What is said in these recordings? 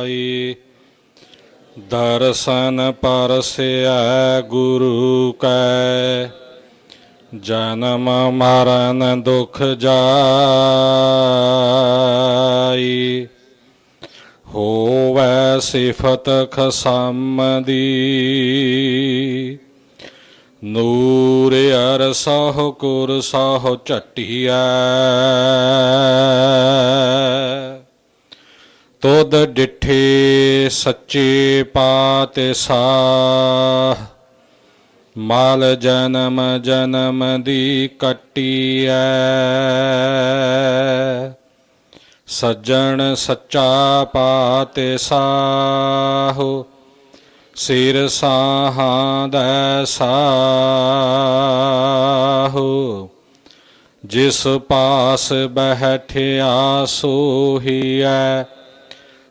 ਆਈ। ਦਰਸ਼ਨ ਪਰਸਿਆ ਗੁਰੂ ਕੈ, ਜਨਮ ਮਰਨ ਦੁਖ ਜਾਈ। ਹੋਵੇ ਸਿਫਤ ਖਸਮ ਦੀ ਨੂਰ ਅਰਸਹੁ ਕੁਰ ਸਾਹ ਝਟਿਐ। ਤੁਧ ਡਿਠੇ ਸੱਚੇ ਪਾਤੇ ਸਾਹ ਮਾਲ ਜਨਮ ਜਨਮ ਦੀ ਕਟਿਐ। ਸੱਜਣ ਸੱਚਾ ਪਾਤੇ ਸਾਹੋ ਸਿਰ ਸਾਹਾਂ ਦਾ ਸਾਹੋ। ਜਿਸ ਪਾਸ ਬਹਿਠਿਆ ਸੋਹੀਐ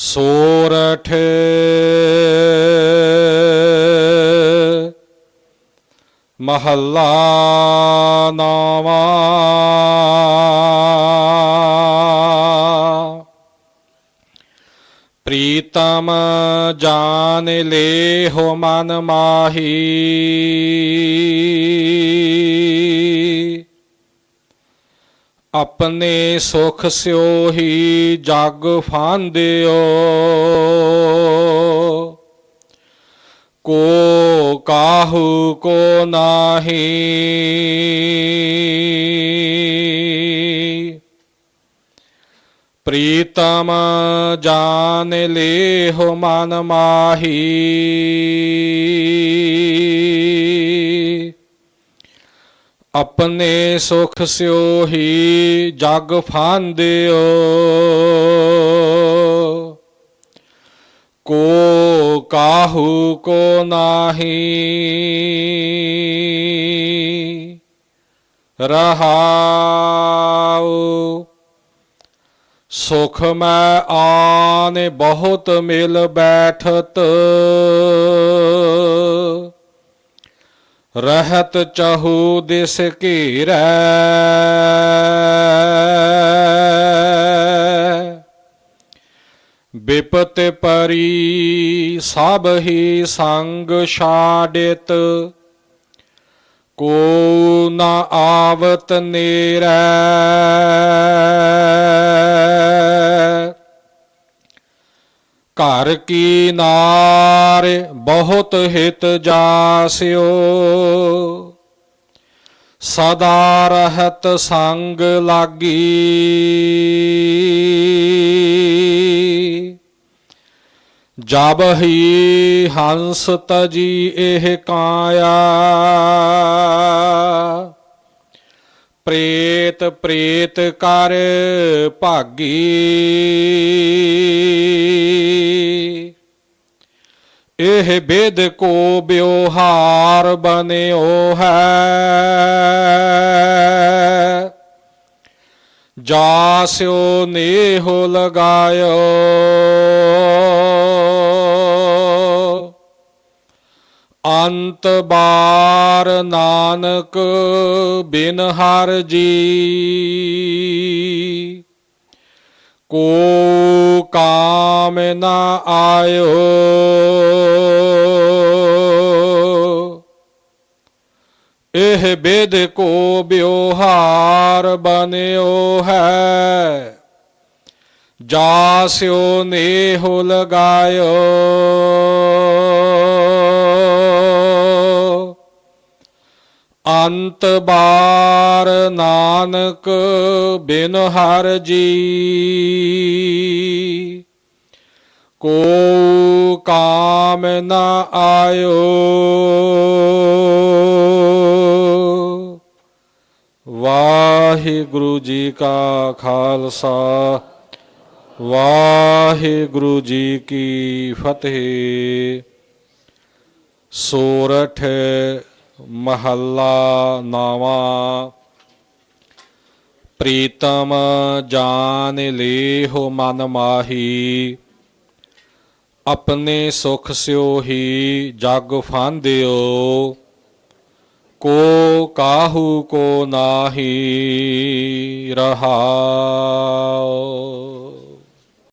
ਸੋਰਠ ਮਹੱਲਾ ਨਾਵਾ। ਪ੍ਰੀਤਮ ਜਾਨ ਲੈ ਹੋ ਮਨ ਮਾਹੀ। ਆਪਣੇ ਸੁਖ ਸਿਓ ਹੀ ਜਗ ਫਾਂਦਿਓ। ਕੋ ਕਾਹੂ ਕੋ ਨਾਹੀ। ਪ੍ਰੀਤਮ ਜਾਣ ਲੇ ਹੋ ਮਨ ਮਾਹੀ। ਆਪਣੇ ਸੁਖ ਸਿਓ ਹੀ ਜਗ ਫਾਂਦਿਓ। ਕੋ ਕਾਹੂ ਕੋ ਨਾਹੀ, ਰਹਾਉ। ਸੁਖ ਮੈਂ ਆਨੇ ਬਹੁਤ ਮਿਲ ਬੈਠਤ। ਰਹਿਤ ਚਾਹੂ ਦਿਸ ਘੇਰੈ। ਬਿਪਤ ਪਰੀ ਸਭ ਹੀ ਸੰਗ ਛਾੜਿਤ ਕੋ ਨਾ ਆਵਤ ਨੇਰੈ। ਘਰ ਕੀ ਨਾਰ ਬਹੁਤ ਹਿਤ ਜਾਸਿਓ। ਸਦਾ ਰਹਤ ਸੰਗ ਲਾਗੀ। ਜਬ ਹੀ ਹੰਸ ਤਜੀ ਇਹ ਕਾਇਆ। ਪ੍ਰੇਤ ਪ੍ਰੇਤ ਕਰ ਭਾਗੀ। ਇਹ ਬੇਦ ਕੋ ਬਿਵਹਾਰ ਬਨਿਓ ਹੈ। ਜਾਸਿਓ ਨੇਹੁ ਲਗਾਇਓ। ਅੰਤ ਬਾਰ ਨਾਨਕ ਬਿਨ ਹਰ ਜੀ। ਕੋ ਕਾਮ ਨ ਆਇਓ। ਇਹ ਬੇਦ ਕੋ ਬਿਵਹਾਰ ਬਨਿਓ ਹੈ। ਜਾਸਿਓ ਨੇਹੁ ਲਗਾਇਓ। ਅੰਤ ਬਾਰ ਨਾਨਕ ਬਿਨ ਹਰ ਜੀ। ਕੋ ਕਾਮ ਨ ਆਇਓ। ਵਾਹਿਗੁਰੂ ਜੀ ਕਾ ਖਾਲਸਾ। ਵਾਹਿਗੁਰੂ ਜੀ ਕੀ ਫਤਿਹ। ਸੋਰਠ ਮਹੱਲਾ ਨਾਵਾ। ਪ੍ਰੀਤਮ ਜਾਨ ਲੇਹੁ ਮਨ ਮਾਹੀ। ਆਪਣੇ ਸੁਖ ਸਿਓ ਹੀ ਜਗ ਫਾਂਦਿਓ। ਕੋ ਕਾਹੂ ਕੋ ਨਾਹੀ ਰਹਾਉ।